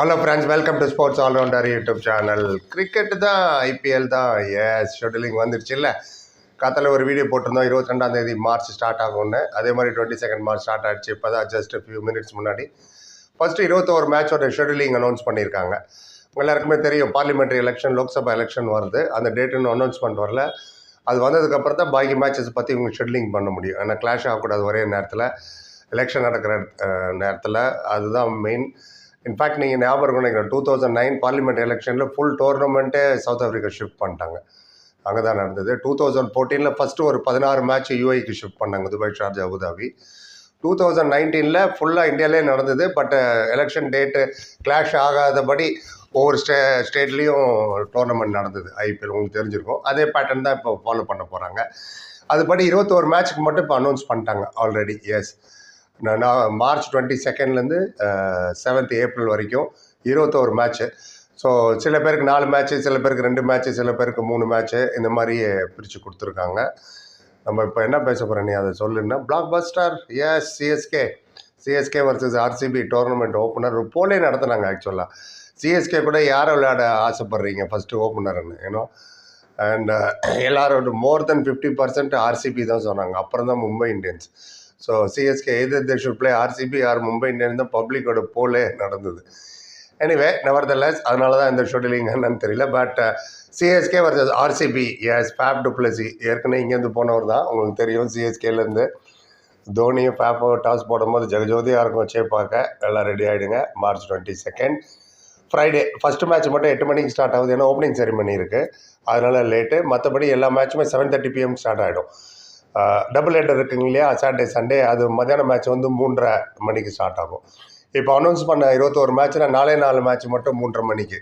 Hello friends welcome to sports allrounder YouTube channel cricket தான் IPL தான். S scheduling வந்துருச்சு இல்லை? கத்தில் ஒரு வீடியோ போட்டிருந்தோம் இருபத்தி ரெண்டாம் தேதி மார்ச் ஸ்டார்ட் ஆகும்னு அதே மாதிரி டுவெண்ட்டி செகண்ட் மார்ச் ஸ்டார்ட் ஆகிடுச்சு இப்போ தான் ஜஸ்ட் ஃபியூ மினிட்ஸ் முன்னாடி. ஃபஸ்ட்டு இருபத்தோரு மேட்சோட ஷெட்யூலிங் அனௌன்ஸ் பண்ணியிருக்காங்க. எல்லாருக்குமே தெரியும் பார்லிமெண்ட்ரி எலெக்ஷன் லோக்சபா எலெக்ஷன் வருது. அந்த டேட்டுன்னு அனௌன்ஸ்மெண்ட் வரல. அது வந்ததுக்கப்புறம் தான் பாக்கி மேட்சஸ் பற்றி இவங்க ஷெட்யூலிங் பண்ண முடியும். ஏன்னா கிளாஷ் ஆகக்கூடாது ஒரே நேரத்தில். எலெக்ஷன் நடக்கிற நேரத்தில். அதுதான் மெயின் இன்ஃபேக்ட் நீங்கள் ஞாபகம் நினைக்கிறேன். டூ தௌசண்ட் நைன் பார்லிமெண்ட் எலெக்ஷனில் ஃபுல் டோர்னமெண்ட்டே சவுத் ஆஃப்ரிக்கா ஷிஃப்ட் பண்ணிட்டாங்க. அங்கே தான் நடந்தது. டூ தௌசண்ட் ஃபோர்டீனில் ஃபஸ்ட்டு ஒரு பதினாறு மேட்ச் யூஐக்கு ஷிஃப்ட் பண்ணாங்க. Dubai Sharjah Abu Dhabi two thousand நைன்டீனில் ஃபுல்லாக இந்தியாவிலே நடந்தது. பட் எலெக்ஷன் டேட்டு கிளாஷ் ஆகாதபடி ஒவ்வொரு ஸ்டே ஸ்டேட்லேயும் டோர்னமெண்ட் நடந்தது. ஐபிஎல் உங்களுக்கு தெரிஞ்சிருக்கும். அதே பேட்டர்ன் தான் இப்போ ஃபாலோ பண்ண போகிறாங்க அதுபடி இருபத்தோரு மேட்ச்சுக்கு மட்டும் இப்போ அனௌன்ஸ் பண்ணிட்டாங்க ஆல்ரெடி எஸ் நான் மார்ச் டுவெண்ட்டி செகண்ட்லேருந்து செவன்த் ஏப்ரல் வரைக்கும் இருபத்தோரு மேட்ச்சு ஸோ சில பேருக்கு நாலு மேட்ச்சு சில பேருக்கு ரெண்டு மேட்ச்சு சில பேருக்கு மூணு மேட்ச்சு இந்த மாதிரி பிரித்து கொடுத்துருக்காங்க. நம்ம இப்போ என்ன பேச போகிறோம் நீ அதை சொல்லுன்னா blockbuster yes CSK CSK versus RCB tournament opener போலே நடத்துனாங்க ஆக்சுவலாக சிஎஸ்கே கூட யாரை விளையாட ஆசைப்பட்றீங்க ஃபஸ்ட்டு ஓப்பனர்னு ஏன்னா அண்ட் எல்லாரோட more than fifty percent RCB தான் சொன்னாங்க. அப்புறம் தான் மும்பை இந்தியன்ஸ். ஸோ சிஎஸ்கே எதிர் they should play RCB or Mumbai Indian தான் பப்ளிக்கோட போலே நடந்தது. எனிவே நெவர் த லெஸ் அதனால தான் இந்த ஷெட்யூலிங் என்னன்னு தெரியல but CSK versus RCB yes Faf du Plessis ஏற்கனவே இங்கேருந்து போனவர் தான். உங்களுக்கு தெரியும் சிஎஸ்கேலேருந்து தோனியும் ஃபேப்போ டாஸ் போடும்போது ஜெகஜோதியாக இருக்கும் பார்க்க. எல்லாம் ரெடி ஆகிடுங்க March twenty second Friday first match மட்டும் எட்டு மணிக்கு ஸ்டார்ட் ஆகுது. ஏன்னா ஓப்பனிங் செரிமனி இருக்குது அதனால் லேட்டு மற்றபடி எல்லா மேட்சுமே செவன் தேர்ட்டி பிஎம் ஸ்டார்ட் ஆகிடும் டபுள் ஹெட்டர் இருக்குங்க இல்லையா? சாட்டர்டே சண்டே அது மத்தியான மேட்ச் வந்து மூன்றரை மணிக்கு ஸ்டார்ட் ஆகும். இப்போ அனௌன்ஸ் பண்ண இருபத்தோரு மேட்ச்சில் நாலே நாலு மேட்ச் மட்டும் மூன்றரை மணிக்கு.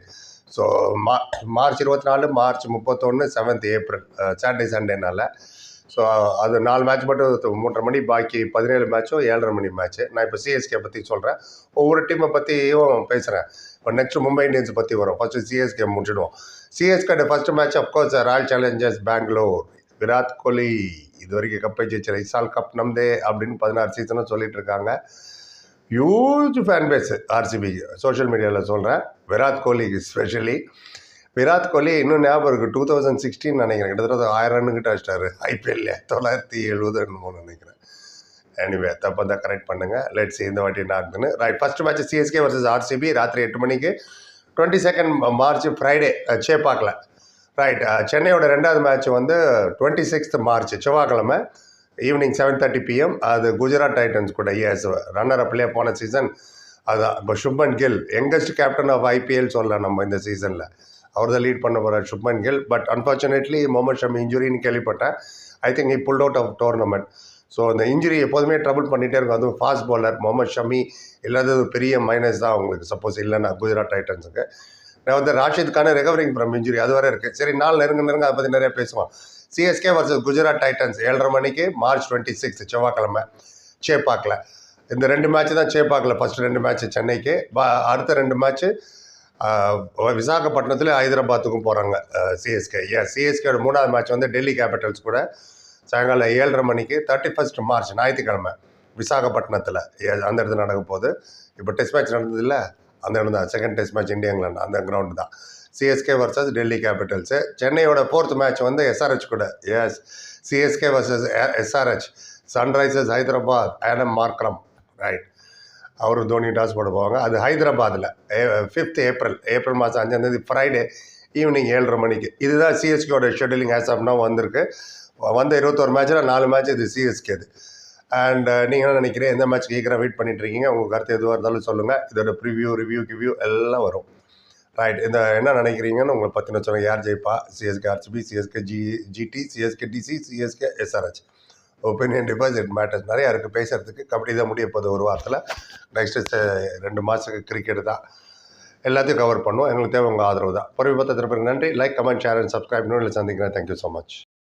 ஸோ மா மார்ச் இருபத்தி நாலு மார்ச் முப்பத்தொன்று செவன்த் ஏப்ரல் சாட்டர்டே சண்டேனால ஸோ அது நாலு மேட்ச் மட்டும் மூன்றரை மணி பாக்கி பதினேழு மேட்ச்சும் ஏழரை மணி மேட்ச்சு நான் இப்போ சிஎஸ்கே பற்றி சொல்கிறேன் ஒவ்வொரு டீமை பற்றியும் பேசுகிறேன் இப்போ நெக்ஸ்ட் மும்பை இந்தியன்ஸ் பற்றி வரும். First CSK முடிச்சிடுவோம். CSK first match of course Royal Challengers Bangalore Virat Kohli இது வரைக்கும் கப்பை ஜெயிச்சிட இசால் கப் நம்தே அப்படின்னு பதினாறு சீசனும் சொல்லிட்டு இருக்காங்க. Huge fan base RCB social மீடியாவில் சொல்கிறேன் விராட் கோலி ஸ்பெஷலி விராட் கோலி இன்னும் ஞாபகம் இருக்குது டூ தௌசண்ட் சிக்ஸ்டீன் நினைக்கிறேன். கிட்டத்தட்ட ஆயிரம் ரன்னுக்கிட்ட அடிச்சிட்டாரு. ஐபிஎல்ல தொள்ளாயிரத்தி எழுபது மூணு நினைக்கிறேன். எனிவே தப்பாக தான் கரெக்ட் பண்ணுங்கள் லெட்ஸ் இந்த வாட்டி என்ன ஆகுதுன்னு. Right first match CSK versus RCB ராத்திரி எட்டு மணிக்கு. டுவெண்ட்டி செகண்ட் மார்ச் ஃப்ரைடே சேப்பாக்கில். ரைட் uh, சென்னையோட ரெண்டாவது மேட்ச் வந்து டுவெண்ட்டி சிக்ஸ்த் மார்ச் செவ்வாய்க்கிழமை ஈவினிங் செவன் தேர்ட்டி பிஎம் அது குஜராத் டைட்டன்ஸ் கூட எஸ் ரன்னர் அப்லேயே போன சீசன் அதான் இப்போ Shubman Gill youngest captain of IPL சொல்லலாம் நம்ம இந்த சீசனில் அவர் தான் லீட் பண்ண போகிறார் சுப்மன் கில் பட் அன்ஃபார்ச்சுனேட்லி முகமது ஷமி இன்ஜுரின்னு கேள்விப்பட்டேன். I think he pull out of tournament so இந்த இன்ஜுரி எப்போதுமே ட்ரபிள் பண்ணிகிட்டே இருக்கும். அதுவும் ஃபாஸ்ட் பாலர் முகமது ஷமி இல்லாதது பெரிய மைனஸ் தான் அவங்களுக்கு. சப்போஸ் இல்லைன்னா குஜராத் டைட்டன்ஸுக்கு நான் வந்து ராஷித்கான ரெகவரிங் ஃப்ரம் இன்ஜுரி அது வரை இருக்குது சரி நாள் நெருங்க நெருங்க அதை பற்றி நிறைய பேசுவோம். சிஎஸ்கே வர்சஸ் குஜராத் டைட்டன்ஸ் ஏழரை மணிக்கு மார்ச் டுவெண்ட்டி சிக்ஸ் செவ்வாய்க்கிழமை சேப்பாக்கில் இந்த ரெண்டு மேட்ச் தான் சேப்பாக்கில் ஃபஸ்ட்டு ரெண்டு மேட்ச்சு சென்னைக்கு. அடுத்த ரெண்டு மேட்ச்சு விசாகப்பட்டினத்தில் ஹைதராபாத்துக்கும் போகிறாங்க சிஎஸ்கே ஏன்? சிஎஸ்கேட மூணாவது மேட்ச் வந்து டெல்லி கேபிட்டல்ஸ் கூட சாயங்காலம் ஏழரை மணிக்கு தேர்ட்டி ஃபஸ்ட் மார்ச் ஞாயிற்றுக்கிழமை. விசாகப்பட்டினத்தில். அந்த இடத்துல நடக்க போகுது. இப்போ டெஸ்ட் மேட்ச் நடந்ததில்ல அந்த இடம் தான் second test match India England. அந்த கிரவுண்டு தான். சிஎஸ்கே வர்சஸ் டெல்லி கேபிட்டல்ஸு சென்னையோட ஃபோர்த் மேட்ச் வந்து எஸ்ஆர்ஹெச் கூட. Yes CSK versus SRH Sunrisers Hyderabad Adam Markram right அவர் தோனி டாஸ் போட போவாங்க. அது ஹைதராபாத்தில் ஃபிஃப்த் ஏப்ரல் ஏப்ரல் மாதம் அஞ்சாந்தேதி ஃப்ரைடே ஈவினிங் ஏழரை மணிக்கு. இதுதான் சிஎஸ்கேயோட ஷெட்யூலிங் ஆஸ் வந்திருக்கு. வந்த இருபத்தோரு மேட்ச்சில் நாலு மேட்ச் இது சிஎஸ்கே இது அண்ட் uh, நீங்கள் என்ன நினைக்கிறீங்க? எந்த மேட்ச் கேட்குற வெயிட் பண்ணிட்டுருக்கீங்க. உங்கள் கருத்து எதுவாக இருந்தாலும் சொல்லுங்கள் இதோட ப்ரிவியூ ரிவ்யூ கிவ்யூ எல்லாம் வரும். ரைட் இந்த என்ன நினைக்கிறீங்கன்னு உங்களை பற்றின சொல்லுங்கள் யார் ஜெயிப்பா? CSK RCB CSK G GT CSK DC CSK SRH opinion deposit matters நிறையா இருக்குது பேசுகிறதுக்கு கபடி தான் முடிய போகுது ஒரு வாரத்தில். நெக்ஸ்ட்டு uh, ரெண்டு மாதத்துக்கு கிரிக்கெட் தான். எல்லாத்தையும் கவர் பண்ணுவோம். எங்களுக்கு தேவை உங்கள் ஆதரவு தான். பொறுமை திருப்பி நன்றி. Like comment share and subscribe நோட்டில் சந்திக்கிறேன். Thank you so much